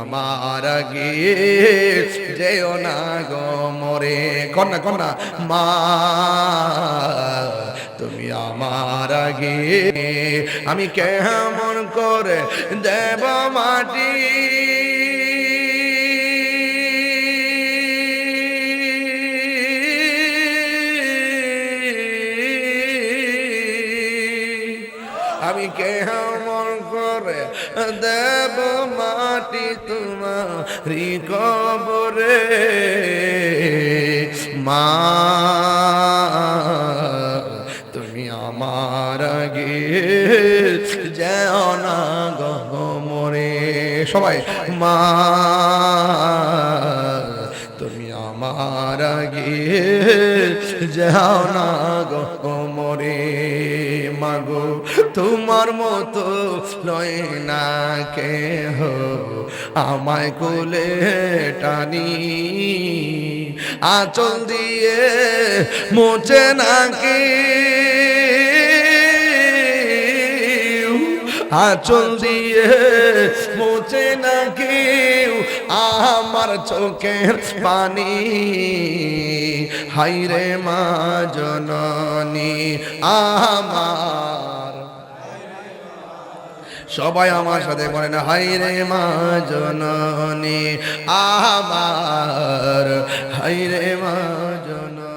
আমার আগে যেও না গো মরে। কন্যা কন্যা, মা, তুমি আমার আগে আমি কেমন করে দেব মাটি? আমি কেমন করে দেব মাটি তোমারি কবরে। মা, তুমি আমার আগে যেও না গমরে। সবাই, মা, তুমি আমার আগে যাও না গমরে। মাগো, তোমার মতো লয় না কে হো আমায় কোলে টানি, আচল দিয়ে মোচে নাকি। আচল দিয়ে মোচে না কেউ আমার চোখের পানি। হাইরে মা জননী, আমার সবাই আমার সাথে বলেন হাইরে মা জননী আমার হাইরে মা জন